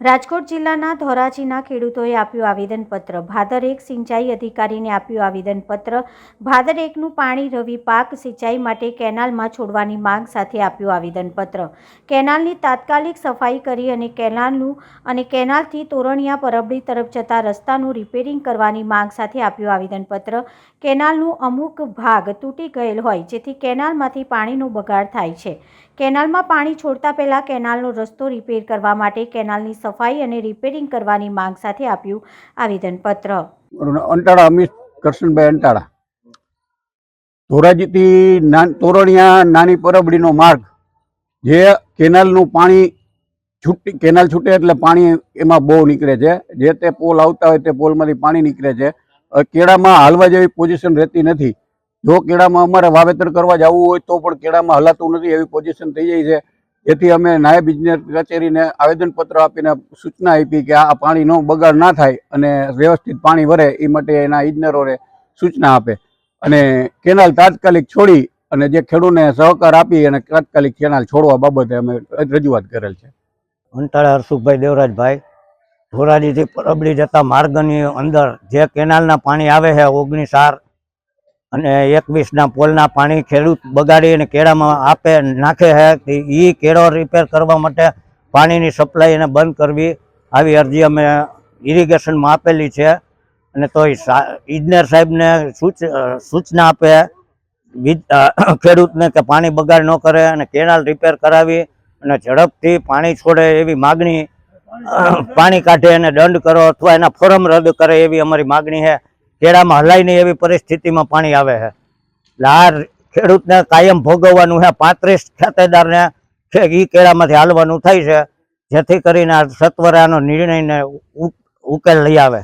રાજકોટ જિલ્લાના ધોરાજીના ખેડૂતોએ આપ્યું આવેદનપત્ર. ભાદર એક સિંચાઈ અધિકારીને આપ્યું આવેદનપત્ર. ભાદર એકનું પાણી રવિ પાક સિંચાઈ માટે કેનાલમાં છોડવાની માંગ સાથે આપ્યું આવેદનપત્ર. કેનાલની તાત્કાલિક સફાઈ કરી અને કેનાલનું અને કેનાલથી તોરણિયા પરબડી તરફ જતા રસ્તાનું રિપેરિંગ કરવાની માંગ સાથે આપ્યું આવેદનપત્ર. કેનાલનું અમુક ભાગ તૂટી ગયેલ હોય, જેથી કેનાલમાંથી પાણીનો બગાડ થાય છે. કેનાલમાં પાણી છોડતા પહેલાં કેનાલનો રસ્તો રિપેર કરવા માટે કેનાલની સફાઈ અને રિપેરિંગ કરવાની માંગ સાથે આપ્યું આવેદનપત્ર. અંટાળા અમિત કરશનભાઈ અંટાળા. ધોરાજીથી તોરણિયા નાની પરબડીનો માર્ગ, જે કેનાલનું પાણી છૂટી, કેનાલ છૂટે એટલે પાણી એમાં બહુ નીકળે છે. જે તે પોલ આવતા હોય તે પોલમાંથી પાણી નીકળે છે. કેળામાં હાલવા જેવી પોઝિશન રહેતી નથી. જો કેળામાં અમારે વાવેતર કરવા જવું હોય તો પણ કેળામાં હલાતું નથી, એવી પોઝિશન થઈ જાય છે. એથી અમે નાયબ ઇજનેર કચેરીને આવેદનપત્ર આપીને સૂચના આપી કે આ પાણીનો બગાડ ના થાય અને વ્યવસ્થિત પાણી વરે, એ માટે એના ઇજનેરોને સૂચના આપે. અને કેનાલ તાત્કાલિક છોડી અને જે ખેડૂતને સહકાર આપી અને તાત્કાલિક કેનાલ છોડવા બાબતે અમે રજૂઆત કરેલ છે. અંટાળા હરસુખભાઈ દેવરાજભાઈ, ધોરાજીથી પરબડી જતા માર્ગની અંદર જે કેનાલના પાણી આવે છે, ઓગણીસ આર અને એકવીસના પોલના પાણી ખેડૂત બગાડી અને કેળામાં આપે, નાખે છે એ કેળો રિપેર કરવા માટે પાણીની સપ્લાય એને બંધ કરવી. આવી અરજી અમે ઇરિગેશનમાં આપેલી છે. અને તો ઇજનેર સાહેબને સૂચ સૂચના આપે ખેડૂતને કે પાણી બગાડ ન કરે અને કેનાલ રિપેર કરાવી અને ઝડપથી પાણી છોડે એવી માગણી પાણી કાઢે અને દંડ કરો અથવા એના ફોરમ રદ કરે એવી અમારી માગણી છે કેળામાં હલાય નહીં એવી પરિસ્થિતિમાં પાણી આવે છે. એટલે આ ખેડૂતને કાયમ ભોગવવાનું છે. પાંત્રીસ ખાતેદારને એ કેળામાંથી હાલવાનું થાય છે. જેથી કરીને આ સત્વરાનો નિર્ણયને ઉકેલ લઈ આવે.